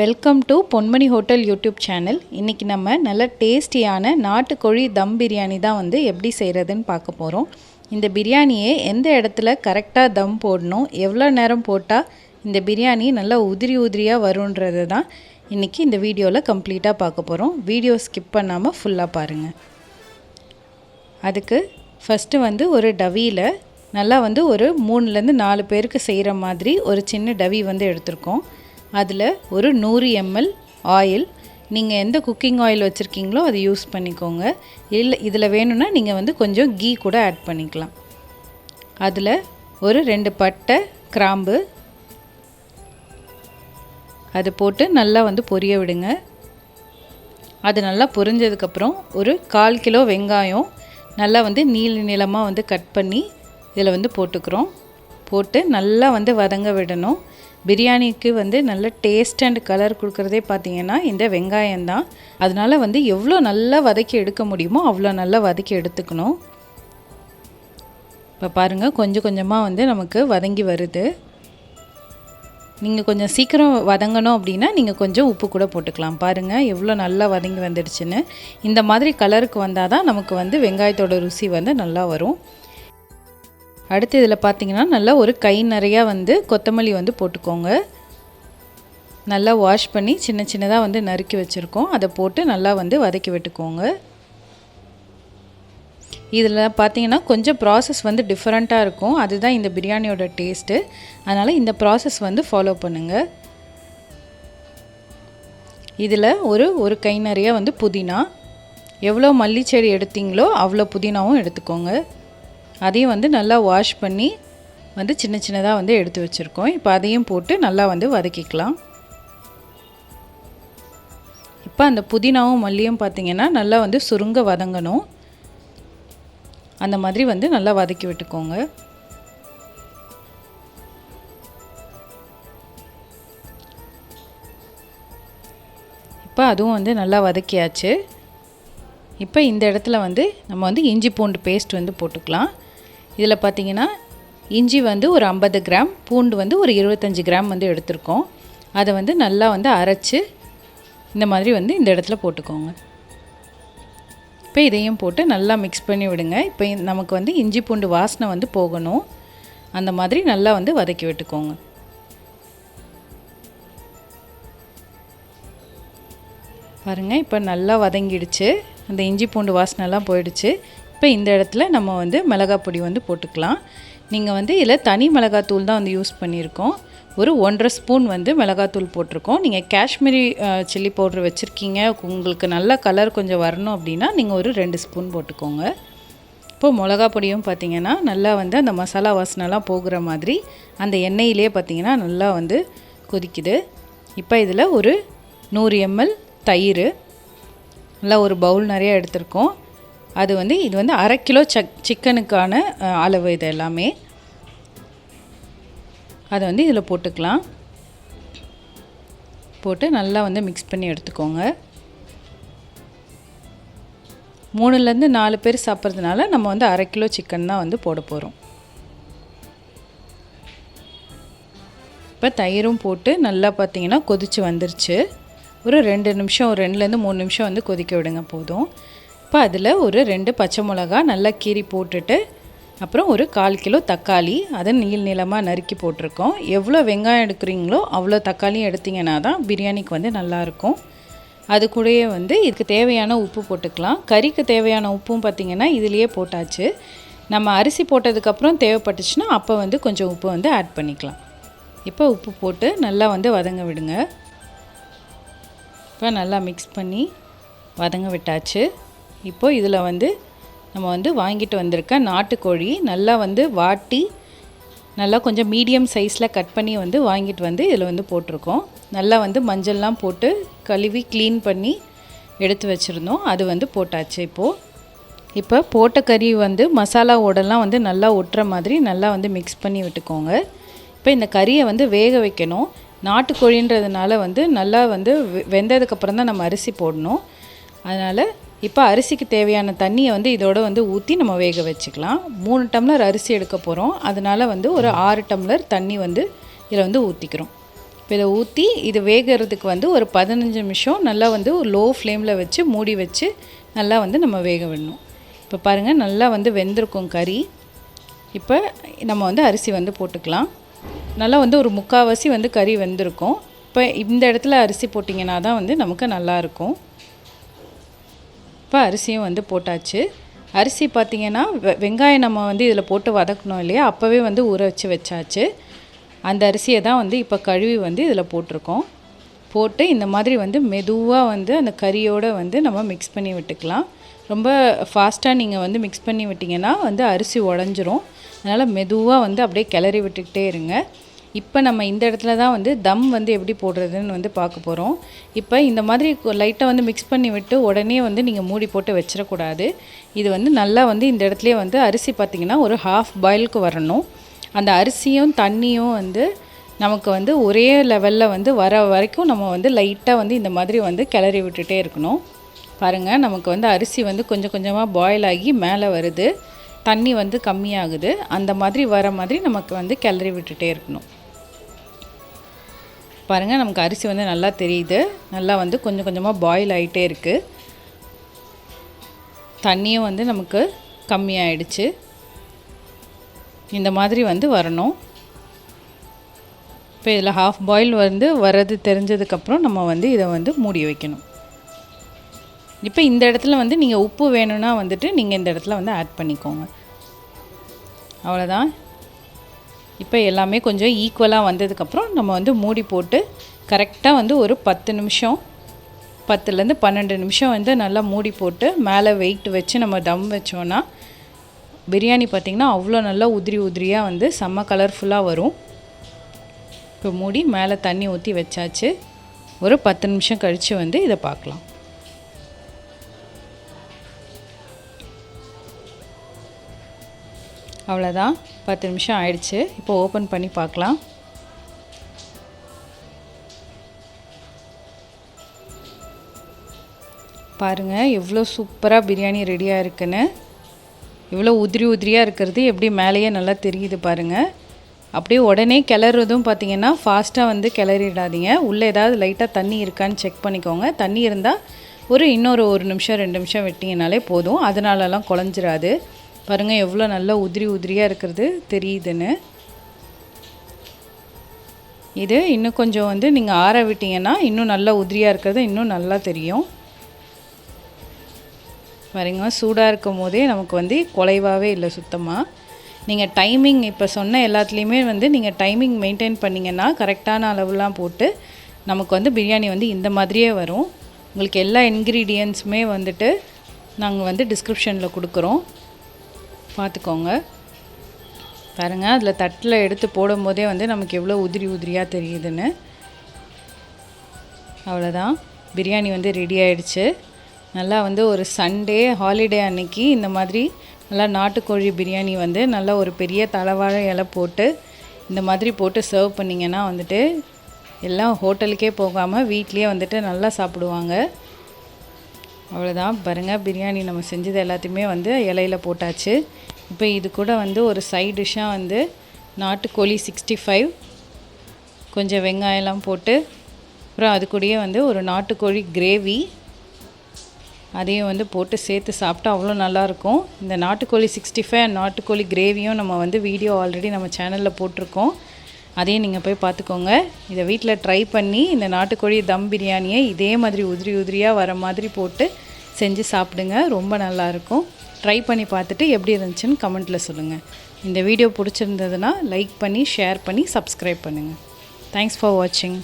Welcome to Ponmani hotel YouTube channel இன்றைக்கி நம்ம நல்ல டேஸ்டியான நாட்டுக்கோழி தம் பிரியாணி தான் வந்து எப்படி செய்கிறதுன்னு பார்க்க போகிறோம் இந்த பிரியாணியை எந்த இடத்துல கரெக்டாக தம் போடணும் எவ்வளோ நேரம் போட்டால் இந்த பிரியாணி நல்லா உதிரி உதிரியாக வருன்றது தான் இன்றைக்கி இந்த வீடியோவில் கம்ப்ளீட்டாக பார்க்க போகிறோம் வீடியோ ஸ்கிப் பண்ணாமல் ஃபுல்லாக பாருங்கள் அதுக்கு ஃபஸ்ட்டு வந்து ஒரு டவியில் நல்லா வந்து ஒரு மூணுலேருந்து நாலு பேருக்கு செய்கிற மாதிரி ஒரு சின்ன டவி வந்து எடுத்திருக்கோம். அதில் ஒரு நூறு எம்எல் ஆயில். நீங்கள் எந்த குக்கிங் ஆயில் வச்சுருக்கீங்களோ அதை யூஸ் பண்ணிக்கோங்க. இல்லை இதில் வேணும்னா நீங்கள் வந்து கொஞ்சம் கீ கூட ஆட் பண்ணிக்கலாம். அதில் ஒரு ரெண்டு பட்டை கிராம்பு. அது போட்டு நல்லா வந்து பொரிய விடுங்க. அது நல்லா பொரிஞ்சதுக்கப்புறம் ஒரு கால் கிலோ வெங்காயம் நல்லா வந்து நீள நீளமாக வந்து கட் பண்ணி இதில் வந்து போட்டுக்கிறோம். போட்டு நல்லா வந்து வதங்க விடணும். பிரியாணிக்கு வந்து நல்ல டேஸ்ட் அண்ட் கலர் கொடுக்குறதே பார்த்தீங்கன்னா இந்த வெங்காயம் தான். அதனால் வந்து எவ்வளோ நல்லா வதக்கி எடுக்க முடியுமோ அவ்வளோ நல்லா வதக்கி எடுத்துக்கணும். இப்போ பாருங்கள் கொஞ்சம் கொஞ்சமாக வந்து நமக்கு வதங்கி வருது. நீங்கள் கொஞ்சம் சீக்கிரம் வதங்கணும் அப்படின்னா நீங்கள் கொஞ்சம் உப்பு கூட போட்டுக்கலாம். பாருங்கள் எவ்வளோ நல்லா வதங்கி வந்துடுச்சுன்னு. இந்த மாதிரி கலருக்கு வந்தால் தான் நமக்கு வந்து வெங்காயத்தோட ருசி வந்து நல்லா வரும். அடுத்து இதில் பார்த்தீங்கன்னா நல்லா ஒரு கை நிறையா வந்து கொத்தமல்லி வந்து போட்டுக்கோங்க. நல்லா வாஷ் பண்ணி சின்ன சின்னதாக வந்து நறுக்கி வச்சுருக்கோம். அதை போட்டு நல்லா வந்து வதக்கி விட்டுக்கோங்க. இதில் பார்த்தீங்கன்னா கொஞ்சம் ப்ராசஸ் வந்து டிஃப்ரெண்ட்டாக இருக்கும். அதுதான் இந்த பிரியாணியோட டேஸ்ட்டு அதனால் இந்த ப்ராசஸ் வந்து ஃபாலோ பண்ணுங்கள் இதில் ஒரு ஒரு கை நிறைய வந்து புதினா. எவ்வளோ மல்லிச்செடி எடுத்தீங்களோ அவ்வளோ புதினாவும் எடுத்துக்கோங்க. அதையும் வந்து நல்லா வாஷ் பண்ணி வந்து சின்ன சின்னதாக வந்து எடுத்து வச்சுருக்கோம். இப்போ அதையும் போட்டு நல்லா வந்து வதக்கிக்கலாம். இப்போ அந்த புதினாவும் மல்லியும் பார்த்திங்கன்னா நல்லா வந்து சுருங்க வதங்கணும். அந்த மாதிரி வந்து நல்லா வதக்கி விட்டுக்கோங்க. இப்போ அதுவும் வந்து நல்லா வதக்கியாச்சு. இப்போ இந்த இடத்துல வந்து நம்ம வந்து இஞ்சி பூண்டு பேஸ்ட் வந்து போட்டுக்கலாம். இதில் பார்த்திங்கன்னா இஞ்சி வந்து ஒரு ஐம்பது கிராம் பூண்டு வந்து ஒரு இருபத்தஞ்சி கிராம் வந்து எடுத்திருக்கோம். அதை வந்து நல்லா வந்து அரைச்சி இந்த மாதிரி வந்து இந்த இடத்துல போட்டுக்கோங்க. இப்போ இதையும் போட்டு நல்லா மிக்ஸ் பண்ணி விடுங்க. இப்போ நமக்கு வந்து இஞ்சி பூண்டு வாசனை வந்து போகணும். அந்த மாதிரி நல்லா வந்து வதக்கி விட்டுக்கோங்க. பாருங்கள் இப்போ நல்லா வதங்கிடுச்சு. அந்த இஞ்சி பூண்டு வாசனைலாம் போயிடுச்சு. இப்போ இந்த இடத்துல நம்ம வந்து மிளகாய் பொடி வந்து போட்டுக்கலாம். நீங்கள் வந்து இதில் தனி மிளகாத்தூள் தான் வந்து யூஸ் பண்ணியிருக்கோம். ஒரு ஒன்றரை ஸ்பூன் வந்து மிளகாத்தூள் போட்டிருக்கோம். நீங்கள் காஷ்மீரி சில்லி பவுட்ரு வச்சுருக்கீங்க. உங்களுக்கு நல்ல கலர் கொஞ்சம் வரணும் அப்படின்னா நீங்கள் ஒரு ரெண்டு ஸ்பூன் போட்டுக்கோங்க. இப்போது மிளகா பொடியும் பார்த்திங்கன்னா நல்லா வந்து அந்த மசாலா வாசனைலாம் போகிற மாதிரி அந்த எண்ணெயிலே பார்த்திங்கன்னா நல்லா வந்து கொதிக்குது. இப்போ இதில் ஒரு நூறு எம்எல் தயிர் நல்லா ஒரு பவுல் நிறையா எடுத்திருக்கோம். அது வந்து இது வந்து அரை கிலோ சக் சிக்கனுக்கான அளவு இது எல்லாமே. அதை வந்து இதில் போட்டுக்கலாம். போட்டு நல்லா வந்து மிக்ஸ் பண்ணி எடுத்துக்கோங்க. மூணுலேருந்து நாலு பேர் சாப்பிட்றதுனால நம்ம வந்து அரை கிலோ சிக்கன் தான் வந்து போட போகிறோம் இப்போ தயிரும் போட்டு நல்லா பார்த்தீங்கன்னா கொதித்து வந்துருச்சு. ஒரு ரெண்டு நிமிஷம் ஒரு ரெண்டுலேருந்து மூணு நிமிஷம் வந்து கொதிக்க விடுங்க போதும். இப்போ அதில் ஒரு ரெண்டு பச்சை மிளகா நல்லா கீறி போட்டுட்டு அப்புறம் ஒரு கால் கிலோ தக்காளி அதை நீள் நீளமாக நறுக்கி போட்டிருக்கோம். எவ்வளோ வெங்காயம் எடுக்கிறீங்களோ அவ்வளோ தக்காளியும் எடுத்திங்கன்னா தான் பிரியாணிக்கு வந்து நல்லாயிருக்கும் அது கூடயே வந்து இதுக்கு தேவையான உப்பு போட்டுக்கலாம். கறிக்கு தேவையான உப்பும் பார்த்திங்கன்னா இதுலேயே போட்டாச்சு. நம்ம அரிசி போட்டதுக்கப்புறம் தேவைப்பட்டுச்சுன்னா அப்போ வந்து கொஞ்சம் உப்பு வந்து ஆட் பண்ணிக்கலாம். இப்போ உப்பு போட்டு நல்லா வந்து வதங்க விடுங்க. இப்போ நல்லா மிக்ஸ் பண்ணி வதங்க விட்டாச்சு. இப்போது இதில் வந்து நம்ம வந்து வாங்கிட்டு வந்திருக்க நாட்டுக்கோழி நல்லா வந்து வாட்டி நல்லா கொஞ்சம் மீடியம் சைஸில் கட் பண்ணி வந்து வாங்கிட்டு வந்து இதில் வந்து போட்டிருக்கோம். நல்லா வந்து மஞ்சள்லாம் போட்டு கழுவி க்ளீன் பண்ணி எடுத்து வச்சுருந்தோம். அது வந்து போட்டாச்சு இப்போது இப்போ போட்ட கறி வந்து மசாலாவோடலாம் வந்து நல்லா ஒட்டுற மாதிரி நல்லா வந்து மிக்ஸ் பண்ணி விட்டுக்கோங்க. இப்போ இந்த கறியை வந்து வேக வைக்கணும். நாட்டுக்கோழின்றதுனால வந்து நல்லா வந்து வெந்ததுக்கப்புறம் தான் நம்ம அரிசி போடணும். அதனால் இப்போ அரிசிக்கு தேவையான தண்ணியை வந்து இதோட வந்து ஊற்றி நம்ம வேக வச்சுக்கலாம். மூணு டம்ளர் அரிசி எடுக்க போகிறோம் அதனால் வந்து ஒரு ஆறு டம்ளர் தண்ணி வந்து இதில் வந்து ஊற்றிக்கிறோம் இப்போ இதை ஊற்றி இது வேகிறதுக்கு வந்து ஒரு பதினஞ்சு நிமிஷம் நல்லா வந்து லோ ஃப்ளேமில் வச்சு மூடி வச்சு நல்லா வந்து நம்ம வேக விடணும். இப்போ பாருங்கள் நல்லா வந்து வெந்திருக்கும் கறி. இப்போ நம்ம வந்து அரிசி வந்து போட்டுக்கலாம். நல்லா வந்து ஒரு முக்கால்வாசி வந்து கறி வெந்திருக்கும். இப்போ இந்த இடத்துல அரிசி போட்டிங்கன்னா தான் வந்து நமக்கு நல்லாயிருக்கும் இப்போ அரிசியும் வந்து போட்டாச்சு. அரிசி பார்த்திங்கன்னா வெ வெங்காயம் நம்ம வந்து இதில் போட்டு வதக்கணும் இல்லையா? அப்போவே வந்து ஊற வச்சு வச்சாச்சு. அந்த அரிசியை தான் வந்து இப்போ கழுவி வந்து இதில் போட்டிருக்கோம். போட்டு இந்த மாதிரி வந்து மெதுவாக வந்து அந்த கறியோடு வந்து நம்ம மிக்ஸ் பண்ணி விட்டுக்கலாம். ரொம்ப ஃபாஸ்ட்டாக நீங்கள் வந்து மிக்ஸ் பண்ணி விட்டிங்கன்னா வந்து அரிசி உடஞ்சிரும். அதனால் மெதுவாக வந்து அப்படியே கிளறி விட்டுக்கிட்டே இருங்க. இப்போ நம்ம இந்த இடத்துல தான் வந்து தம் வந்து எப்படி போடுறதுன்னு வந்து பார்க்க போகிறோம் இப்போ இந்த மாதிரி லைட்டாக வந்து மிக்ஸ் பண்ணி விட்டு உடனே வந்து நீங்கள் மூடி போட்டு வச்சிடக்கூடாது. இது வந்து நல்லா வந்து இந்த இடத்துலையே வந்து அரிசி பார்த்திங்கன்னா ஒரு ஹாஃப் பாயிலுக்கு வரணும். அந்த அரிசியும் தண்ணியும் வந்து நமக்கு வந்து ஒரே லெவலில் வந்து வர வரைக்கும் நம்ம வந்து லைட்டாக வந்து இந்த மாதிரி வந்து கிளறி விட்டுட்டே இருக்கணும். பாருங்கள் நமக்கு வந்து அரிசி வந்து கொஞ்சம் கொஞ்சமாக பாயில் ஆகி மேலே வருது. தண்ணி வந்து கம்மியாகுது. அந்த மாதிரி வர மாதிரி நமக்கு வந்து கிளறி விட்டுட்டே இருக்கணும். பாருங்கள் நமக்கு அரிசி வந்து நல்லா தெரியுது. நல்லா வந்து கொஞ்சம் கொஞ்சமாக பாயில் ஆகிட்டே இருக்குது தண்ணியும் வந்து நமக்கு கம்மியாயிடுச்சு. இந்த மாதிரி வந்து வரணும். இப்போ இதில் ஹாஃப் பாயில் வந்து வர்றது தெரிஞ்சதுக்கப்புறம் நம்ம வந்து இதை வந்து மூடி வைக்கணும். இப்போ இந்த இடத்துல வந்து நீங்கள் உப்பு வேணும்னா வந்துட்டு நீங்கள் இந்த இடத்துல வந்து ஆட் பண்ணிக்கோங்க. அவ்வளோதான் இப்போ எல்லாமே கொஞ்சம் ஈக்குவலாக வந்ததுக்கப்புறம் நம்ம வந்து மூடி போட்டு கரெக்டாக வந்து ஒரு பத்து நிமிஷம் பத்துலேருந்து பன்னெண்டு நிமிஷம் வந்து நல்லா மூடி போட்டு மேலே வெயிட் வச்சு நம்ம தம் வச்சோன்னா பிரியாணி பார்த்திங்கன்னா அவ்வளோ நல்லா உதிரி உதிரியாக வந்து செம்ம கலர்ஃபுல்லாக வரும். இப்போ மூடி மேலே தண்ணி ஊற்றி வச்சாச்சு. ஒரு பத்து நிமிஷம் கழித்து வந்து இதை பார்க்கலாம். அவ்வளோதான் பத்து நிமிஷம் ஆயிடுச்சு. இப்போ ஓப்பன் பண்ணி பார்க்கலாம். பாருங்கள் எவ்வளோ சூப்பராக பிரியாணி ரெடியாக இருக்குன்னு. இவ்வளோ உதிரி உதிரியாக இருக்கிறது எப்படி மேலேயே நல்லா தெரியுது பாருங்கள் அப்படியே உடனே கிளறதும் பார்த்தீங்கன்னா ஃபாஸ்ட்டாக வந்து கிளறிடாதீங்க. உள்ளே ஏதாவது லைட்டாக தண்ணி இருக்கான்னு செக் பண்ணிக்கோங்க. தண்ணி இருந்தால் ஒரு இன்னொரு ஒரு நிமிஷம் ரெண்டு நிமிஷம் விட்டிங்கனாலே போதும். அதனாலலாம் குழஞ்சிராது. பாருங்கள் எவ்வளோ நல்லா உதிரி உதிரியாக இருக்கிறது தெரியுதுன்னு. இது இன்னும் கொஞ்சம் வந்து நீங்கள் ஆற விட்டிங்கன்னா இன்னும் நல்லா உதிரியாக இருக்கிறது இன்னும் நல்லா தெரியும். பாருங்க சூடாக இருக்கும் போதே நமக்கு வந்து குலைவாகவே இல்லை சுத்தமாக நீங்கள் டைமிங் இப்போ சொன்ன எல்லாத்துலேயுமே வந்து நீங்கள் டைமிங் மெயின்டைன் பண்ணிங்கன்னா கரெக்டான அளவுலாம் போட்டு நமக்கு வந்து பிரியாணி வந்து இந்த மாதிரியே வரும். உங்களுக்கு எல்லா இன்க்ரீடியன்ஸுமே வந்துட்டு நாங்கள் வந்து டிஸ்கிரிப்ஷனில் கொடுக்குறோம். பார்த்துக்கோங்க பாருங்கள் அதில் தட்டில் எடுத்து போடும்போதே வந்து நமக்கு எவ்வளோ உதிரி உதிரியாக தெரியுதுன்னு. அவ்வளோதான் பிரியாணி வந்து ரெடி ஆயிடுச்சு. நல்லா வந்து ஒரு சண்டே ஹாலிடே அன்னைக்கு இந்த மாதிரி நல்லா நாட்டுக்கோழி பிரியாணி வந்து நல்லா ஒரு பெரிய தலைவாழை இலை போட்டு இந்த மாதிரி போட்டு சர்வ் பண்ணிங்கன்னா வந்துட்டு எல்லாம் ஹோட்டலுக்கே போகாமல் வீட்லேயே வந்துட்டு நல்லா சாப்பிடுவாங்க. அவ்வளோதான் பாருங்கள் பிரியாணி நம்ம செஞ்சது எல்லாத்தையுமே வந்து இலையில போட்டாச்சு. இப்போ இது கூட வந்து ஒரு சைட் டிஷ்ஷாக வந்து நாட்டுக்கோழி சிக்ஸ்டி ஃபைவ் கொஞ்சம் வெங்காயம்லாம் போட்டு அப்புறம் அது கூடயே வந்து ஒரு நாட்டுக்கோழி கிரேவி அதையும் வந்து போட்டு சேர்த்து சாப்பிட்டா அவ்வளோ நல்லாயிருக்கும். இந்த நாட்டுக்கோழி சிக்ஸ்டி ஃபைவ் அண்ட் நாட்டுக்கோழி கிரேவியும் நம்ம வந்து வீடியோ ஆல்ரெடி நம்ம சேனலில் போட்டிருக்கோம். அதையும் நீங்கள் போய் பார்த்துக்கோங்க. இதை வீட்டில் ட்ரை பண்ணி இந்த நாட்டுக்கோழி தம் பிரியாணியை இதே மாதிரி உதிரி உதிரியாக வர மாதிரி போட்டு செஞ்சு சாப்பிடுங்க. ரொம்ப நல்லாயிருக்கும். ட்ரை பண்ணி பார்த்துட்டு எப்படி இருந்துச்சுன்னு கமெண்ட்டில் சொல்லுங்கள் இந்த வீடியோ பிடிச்சிருந்ததுன்னா லைக் பண்ணி ஷேர் பண்ணி சப்ஸ்கிரைப் பண்ணுங்கள் தேங்க்ஸ் ஃபார் வாட்சிங்